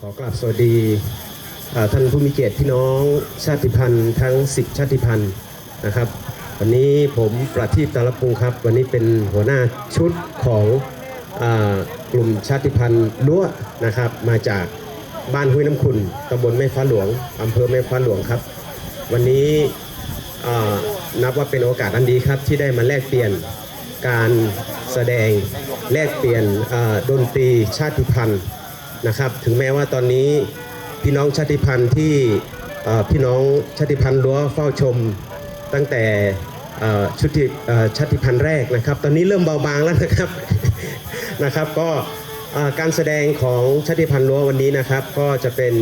ขอกราบสวัสดีท่านผู้มีเกียรติพี่น้องชาติพันธุ์ทั้ง 10 ชาติพันธุ์นะครับ วันนี้ผมประทีปตาลปุงครับ วันนี้เป็นหัวหน้าชุดของอกลุ่มชาติพันธุ์ล้วนะครับ มาจากบ้านห้วยน้ำขุนตำบลแม่ฟ้าหลวงอำเภอแม่ฟ้าหลวงครับ วันนี้นับว่าเป็นโอกาสอันดีครับที่ได้มาแลกเปลี่ยนการแสดงแลกเปลี่ยนดนตรีชาติพันธุ์ นะครับ ถึงแม้ว่าตอนนี้พี่น้องชาติพันธุ์ที่พี่น้องชาติพันธุ์รั้วเฝ้าชมตั้งแต่ชุดชาติพันธุ์แรกนะครับ ตอนนี้เริ่มเบาบางแล้วนะครับนะครับ ก็การแสดงของชาติพันธุ์รั้ววันนี้นะครับ ก็จะเป็น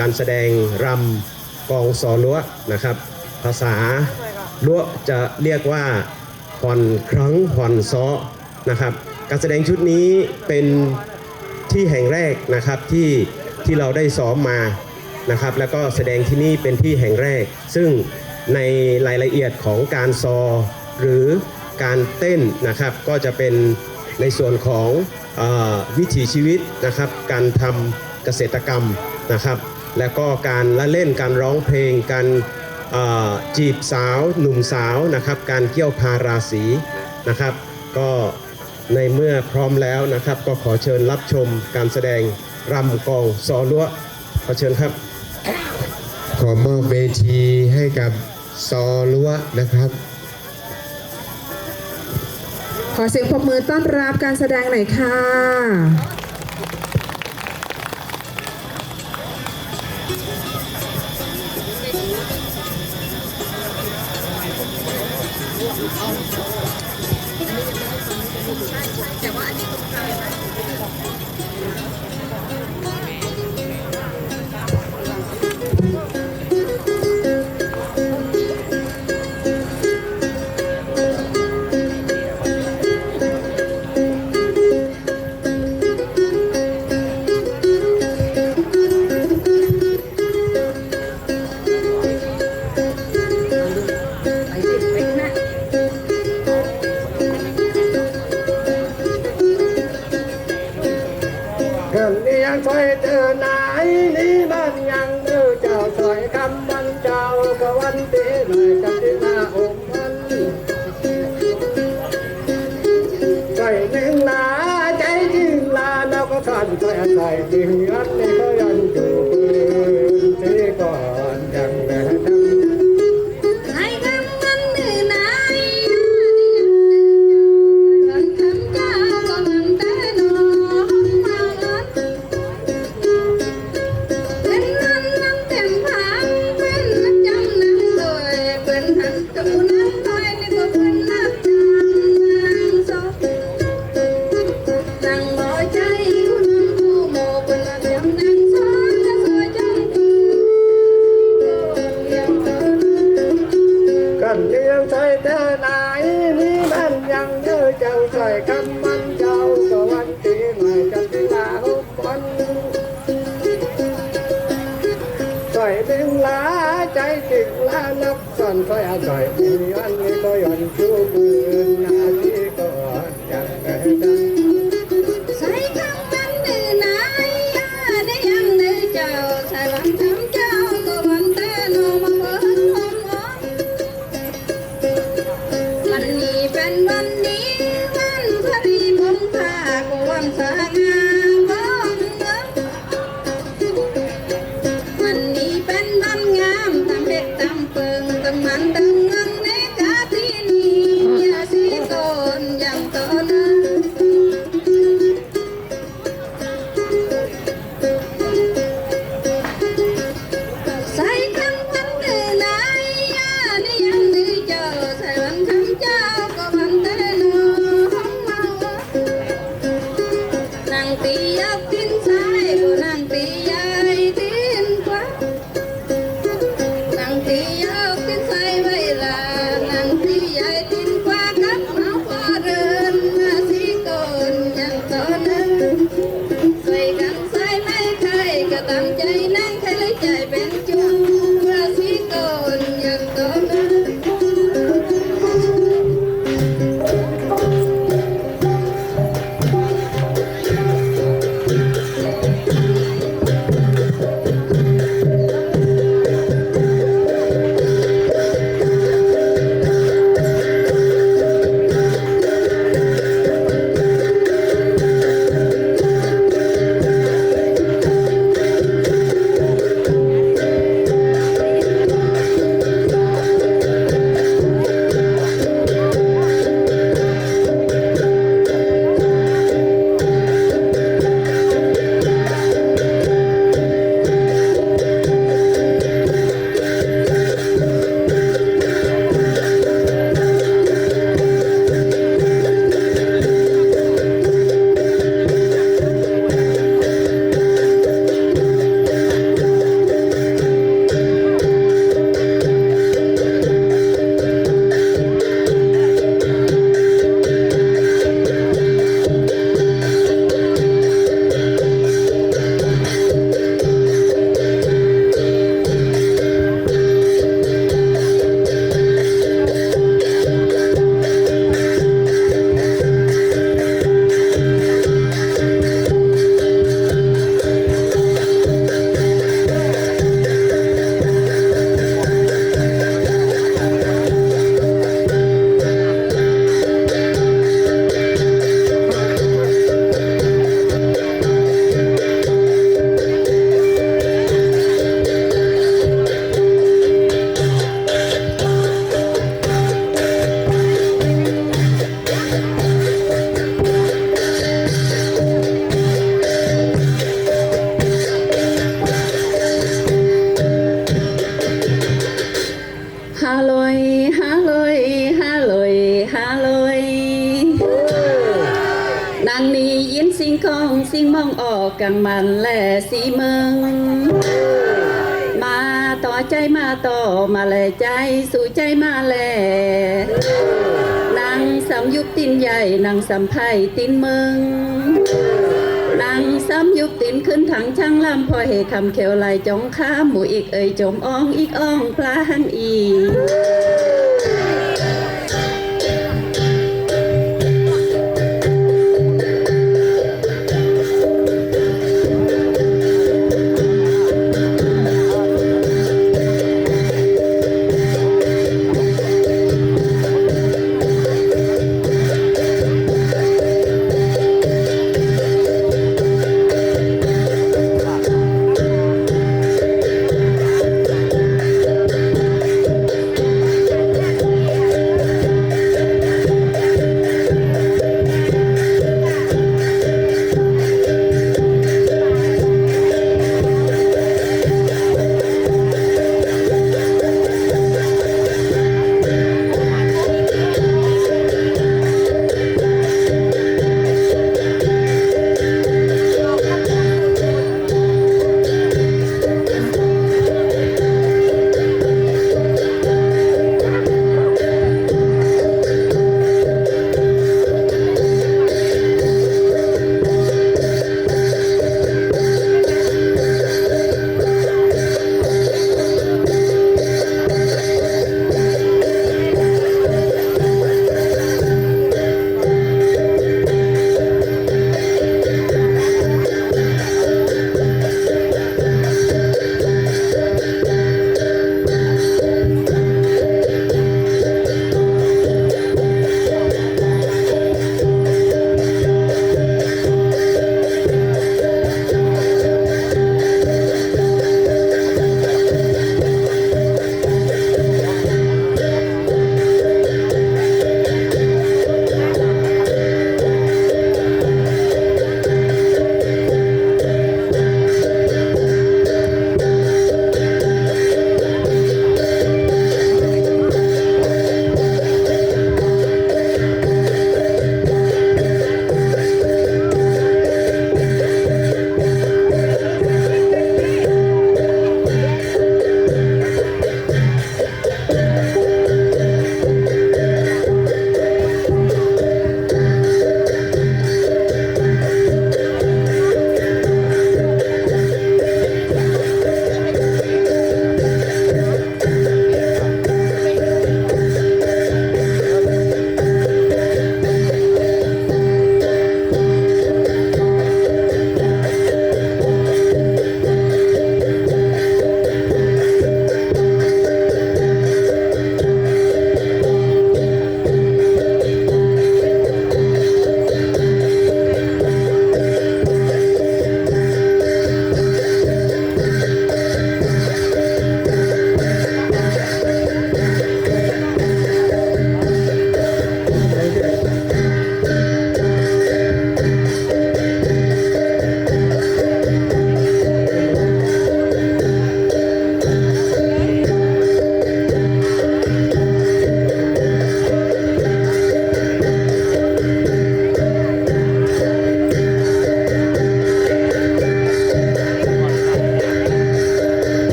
การแสดงรำกองซอรั้วนะครับ ภาษารั้วจะเรียกว่าผ่อนครั้งผ่อนซ้อนะครับ การแสดงชุดนี้เป็น ที่แห่งแรกนะครับที่ที่เราได้ซ้อมมานะครับ แล้วก็แสดงที่นี่เป็นที่แห่งแรก ซึ่งในรายละเอียดของการซอ หรือการเต้นนะครับ ก็จะเป็นในส่วนของอวิถีชีวิตนะครับ การทำเกษตรกรรมนะครับ แล้วก็การละเล่นการร้องเพลง การจีบสาว หนุ่มสาวนะครับ การเกี่ยวพาราศีนะครับ ก็ ในเมื่อพร้อมแล้วนะครับ ก็ขอเชิญรับชมการแสดงรำกองซอลัวขอเชิญครับ ขอมอบเวทีให้กับซอลัวนะครับ ขอเสียงปรบมือต้อนรับการแสดงหน่อยค่ะเ Thank you. าแล้วก็ขันใจใจจริงอันนี้ก็ยังอยู่ อเจ้าใส่คำมันเจ้าก็วันตีใหม่กันที่ลาหุบวันใส่ดึงลาใจติดลานับสั่นใส่ใจมีอันนี้ก็ย่อนชูปืนนา สิมึงออกกังมันแหล่สีเมืองมาต่อใจมาต่อมาแลใจสู่ใจมาแลนางสำยุบตินใหญ่นางสำไพ่ตินเมืองนางสำยุบตินขึ้นถังช่างลำพอเหคำเขียวไหลจองข้ามหมูอีกเอ่ยจมอ้องอีกอ้องปลาหังอีก